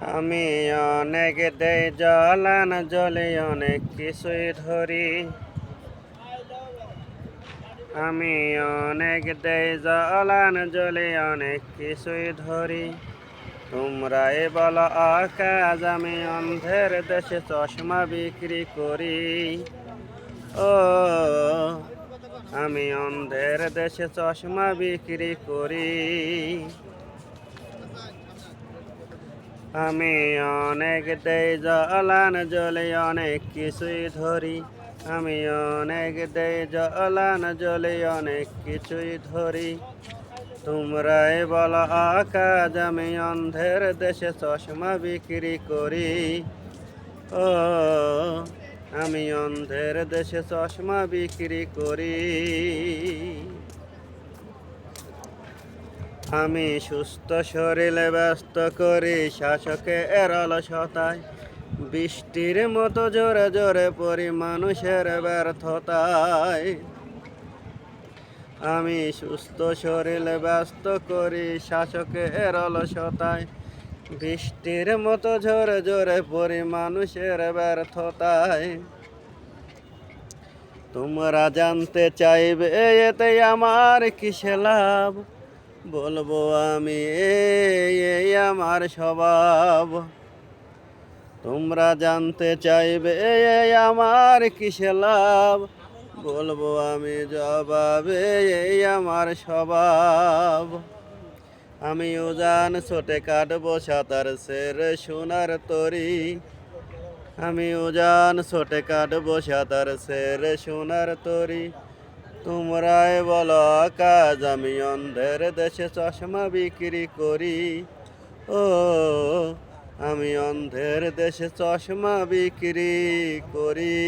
আমি অনেক দেই জলান জলে অনেক কিছুই ধরি। আমি অনেক দেই জলান জলে অনেক কিছুই ধরি। তোমরাই বলো আকাশ, আমি অন্ধের দেশে চশমা বিক্রি করি। ও, আমি অন্ধের দেশে চশমা বিক্রি করি। আমি অনেক দেই জলান জলে অনেক কিছুই ধরি। আমি অনেক দেই জলান জলে অনেক কিছুই ধরি। তোমরাই বলো আকাশ, আমি অন্ধের দেশে চশমা বিক্রি করি। ও, আমি অন্ধের দেশে চশমা বিক্রি করি। আমি সুস্থ শরীরে ব্যস্ত করি, শাসকে এরল সতায় বৃষ্টির মতো জোরে জোরে পরি মানুষের ব্যর্থতায়। আমি সুস্থ শরীরে ব্যস্ত করি, শাসকে এরল সতায় বৃষ্টির মতো জোরে জোরে পরি মানুষের ব্যর্থতায়। তোমরা জানতে চাইবে এতে আমার কিসে লাভ? বলব আমি এই আমার স্বভাব। তোমরা জানতে চাইবে এই আমার কিসে লাভ? বলব আমি জবাবে এই আমার স্বভাব। আমি উজান ছোটে কাটবো সাঁতার সের সোনার তরি। আমি উজান ছোটে কাটবো সাঁতার সের সোনার তরি। তোমরাই বলো কাজ আমি অন্ধের দেশে চশমা বিক্রি করি। ও, আমি অন্ধের দেশে চশমা বিক্রি করি।